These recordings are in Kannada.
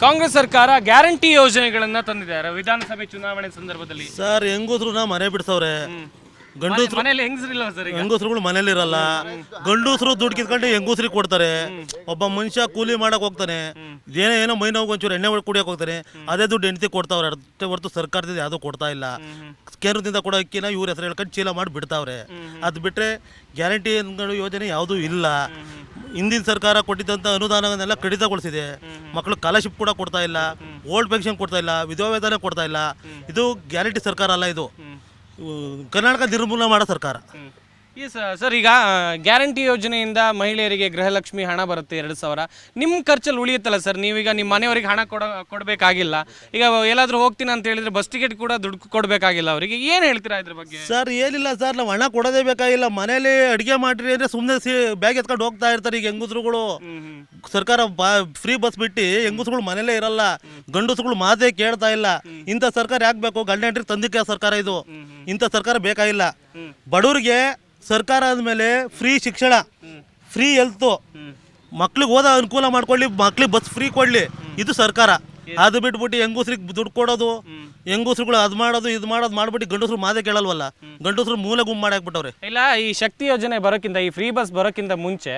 ಕಾಂಗ್ರೆಸ್ ಸರ್ಕಾರ ಗ್ಯಾರಂಟಿ ಯೋಜನೆಗಳನ್ನ ತಂದಿದ್ದಾರೆ ವಿಧಾನಸಭೆ ಚುನಾವಣೆ ಸಂದರ್ಭದಲ್ಲಿ. ಸರ್ ಹೆಂಗಸ್ರನ್ನ ಮನೆ ಬಿಡ್ಸವ್ರೆ. ಗಂಡಸ್ರು ಮನೇಲಿ ಮನೇಲಿರಲ್ಲ ಸರ್ ಈಗ. ಹೆಂಗಸ್ರುಗಳು ಮನೇಲಿ ಇರಲ್ಲ. ಗಂಡಸ್ರು ದುಡ್ಡು ಕಿತ್ಕೊಂಡು ಹೆಂಗಸರಿಗೆ ಕೊಡ್ತಾರೆ. ಒಬ್ಬ ಮನುಷ್ಯ ಕೂಲಿ ಮಾಡಕ್ ಹೋಗ್ತಾನೆ. ಏನೋ ಏನೋ ಮೈ ನೋವು ಒಂಚೂರು ಎಣ್ಣೆ ಒಳಗೆ ಕುಡಿಯಕ್ ಹೋಗ್ತಾನೆ. ಅದೇ ದುಡ್ಡು ಹೆಂಡತಿ ಕೊಡ್ತಾವ್ರೆ. ಅಷ್ಟೇ ಹೊರತು ಸರ್ಕಾರದಿಂದ ಯಾವುದೂ ಕೊಡ್ತಾ ಇಲ್ಲ. ಕೇಂದ್ರದಿಂದ ಕೂಡ ಅಕ್ಕಿನ ಇವ್ರ ಹೆಸರು ಹೇಳ್ಕೊಂಡು ಚೀಲ ಮಾಡಿ ಬಿಡ್ತಾವ್ರೆ. ಅದು ಬಿಟ್ರೆ ಗ್ಯಾರಂಟಿ ಯೋಜನೆ ಯಾವುದೂ ಇಲ್ಲ. ಹಿಂದಿನ ಸರ್ಕಾರ ಕೊಟ್ಟಿದ್ದಂಥ ಅನುದಾನವನ್ನೆಲ್ಲ ಕಡಿತಗೊಳಿಸಿದೆ. ಮಕ್ಕಳು ಸ್ಕಾಲರ್ಶಿಪ್ ಕೂಡ ಕೊಡ್ತಾ ಇಲ್ಲ. ಓಲ್ಡ್ ಪೆನ್ಷನ್ ಕೊಡ್ತಾ ಇಲ್ಲ. ವಿಧವಾ ವೇತನ ಕೊಡ್ತಾ ಇಲ್ಲ. ಇದು ಗ್ಯಾರಂಟಿ ಸರ್ಕಾರ ಅಲ್ಲ ಇದು. ಕರ್ನಾಟಕ ನಿರ್ಮೂಲನೆ ಮಾಡೋ ಸರ್ಕಾರ. ಈ ಸರ್ ಈಗ ಗ್ಯಾರಂಟಿ ಯೋಜನೆಯಿಂದ ಮಹಿಳೆಯರಿಗೆ ಗೃಹಲಕ್ಷ್ಮಿ ಹಣ ಬರುತ್ತೆ ಎರಡು ಸಾವಿರ. ನಿಮ್ಮ ಖರ್ಚಲ್ಲಿ ಉಳಿಯುತ್ತಲ್ಲ ಸರ್ ನೀವೀಗ ನಿಮ್ಮ ಮನೆಯವರಿಗೆ ಹಣ ಕೊಡ ಕೊಡಬೇಕಾಗಿಲ್ಲ. ಈಗ ಎಲ್ಲಾದ್ರೂ ಹೋಗ್ತೀನಿ ಅಂತ ಹೇಳಿದ್ರೆ ಬಸ್ ಟಿಕೆಟ್ ಕೂಡ ದುಡ್ಡು ಕೊಡಬೇಕಾಗಿಲ್ಲ ಅವರಿಗೆ. ಏನು ಹೇಳ್ತೀರಾ ಇದ್ರ ಬಗ್ಗೆ? ಸರ್ ಏನಿಲ್ಲ ಸರ್ ನಾವು ಹಣ ಕೊಡೋದೇ ಬೇಕಾಗಿಲ್ಲ. ಮನೇಲಿ ಅಡುಗೆ ಮಾಡ್ರಿ ಅಂದರೆ ಸುಮ್ಮನೆ ಸಿ ಬ್ಯಾಗ್ ಎತ್ಕೊಂಡು ಹೋಗ್ತಾ ಇರ್ತಾರೆ ಈಗ ಹೆಂಗಸ್ರುಗಳು. ಸರ್ಕಾರ ಬಾ ಫ್ರೀ ಬಸ್ ಬಿಟ್ಟು ಹೆಂಗಸ್ರುಗಳು ಮನೇಲೇ ಇರಲ್ಲ. ಗಂಡಸುಗಳು ಮಾತೇ ಕೇಳ್ತಾ ಇಲ್ಲ. ಇಂಥ ಸರ್ಕಾರ ಯಾಕೆ ಬೇಕು? ಗಂಡ ತಂದಿಕ್ಕೆ ಸರ್ಕಾರ ಇದು. ಇಂಥ ಸರ್ಕಾರ ಬೇಕಾಗಿಲ್ಲ. ಬಡವ್ರಿಗೆ ಸರ್ಕಾರ ಆದಮೇಲೆ ಫ್ರೀ ಶಿಕ್ಷಣ ಫ್ರೀ ಹೆಲ್ತು ಮಕ್ಳಿಗೆ ಓದೋ ಅನುಕೂಲ ಮಾಡ್ಕೊಳ್ಳಿ ಮಕ್ಳಿಗೆ ಬಸ್ ಫ್ರೀ ಕೊಡಲಿ. ಇದು ಸರ್ಕಾರ. ಅದು ಬಿಟ್ಬಿಟ್ಟು ಹೆಂಗಸ್ರಿಗೆ ದುಡ್ಡು ಕೊಡೋದು ಹೆಂಗಸ್ರುಗಳು ಅದು ಮಾಡೋದು ಇದು ಮಾಡೋದು ಮಾಡ್ಬಿಟ್ಟು ಗಂಡಸ್ರು ಮಾದೇ ಕೇಳಲ್ವಲ್ಲ? ಗಂಡಸ್ರು ಮೂಲ ಗುಂಪು ಮಾಡಿ ಹಾಕ್ಬಿಟ್ಟವ್ರೆ. ಇಲ್ಲ ಈ ಶಕ್ತಿ ಯೋಜನೆ ಬರೋಕ್ಕಿಂತ ಈ ಫ್ರೀ ಬಸ್ ಬರೋಕ್ಕಿಂತ ಮುಂಚೆ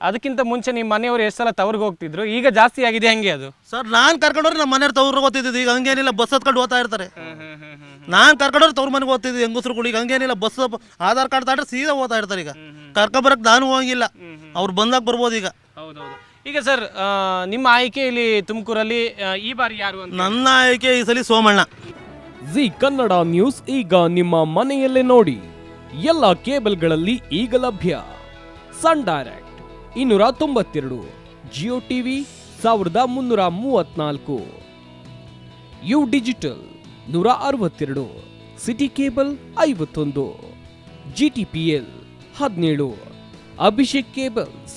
ಅದಕ್ಕಿಂತ ಮುಂಚೆ ನಿಮ್ಮ ಮನೆಯವರು ಎಷ್ಟು ಸಲ ತವ್ರಿಗೆ ಹೋಗ್ತಿದ್ರು ಈಗ ಜಾಸ್ತಿ ಆಗಿದೆ ಹೆಂಗೆ ಅದು? ಸರ್ ನಾನು ಕರ್ಕೊಂಡ್ರೆ ನಮ್ಮ ಮನೆಯವ್ರು ತವ್ರಿಗೆ ಓದ್ತಿದ್ದು ಈಗ ಹಂಗೇನಿಲ್ಲ ಬಸ್ ಹತ್ಕೊಂಡು ಓದ್ತಾ ಇರ್ತಾರೆ. ನಾನು ಕರ್ಕೊಂಡ್ರೆ ತವ್ರ ಮನೆಗೆ ಓದ್ತಿದ್ದು ಹೆಂಗಸ್ರುಗಳು ಈಗ ಹಂಗೇನಿಲ್ಲ ಬಸ್ ಆಧಾರ್ ಕಾರ್ಡ್ ತಾಟ್ರೆ ಸೀದಾ ಓದ್ತಾ ಇರ್ತಾರೆ ಈಗ. ಕರ್ಕೊಂಬರಕ್ಕೆ ನಾನು ಹೋಗಿಲ್ಲ. ಅವ್ರು ಬಂದಾಗ ಬರ್ಬೋದು ಈಗ. ಹೌದೌದು. ಈಗ ಸರ್ ನಿಮ್ಮ ಆಯ್ಕೆ ಇಲ್ಲಿ ತುಮಕೂರಲ್ಲಿ ಈ ಬಾರಿ ಯಾರು ಅಂತ? ನನ್ನ ಆಯ್ಕೆ ಈ ಸಲ ಸೋಮಣ್ಣ. ಜಿ ಕನ್ನಡ ನ್ಯೂಸ್ ಈಗ ನಿಮ್ಮ ಮನೆಯಲ್ಲೇ ನೋಡಿ. ಎಲ್ಲ ಕೇಬಲ್ಗಳಲ್ಲಿ ಈಗ ಲಭ್ಯ. ಸನ್ ಡೈರೆಕ್ಟ್ ಇನ್ನೂರ ತೊಂಬತ್ತೆರಡು ಜಿಯೋ ಟಿವಿ ಸಾವಿರದ ಮುನ್ನೂರ ಮೂವತ್ನಾಲ್ಕು ಯು ಡಿಜಿಟಲ್ ನೂರ ಅರವತ್ತೆರಡು ಸಿಟಿ ಕೇಬಲ್ ಐವತ್ತೊಂದು ಜಿ ಟಿ ಪಿ ಎಲ್ ಹದಿನೇಳು ಅಭಿಷೇಕ್ ಕೇಬಲ್ಸ್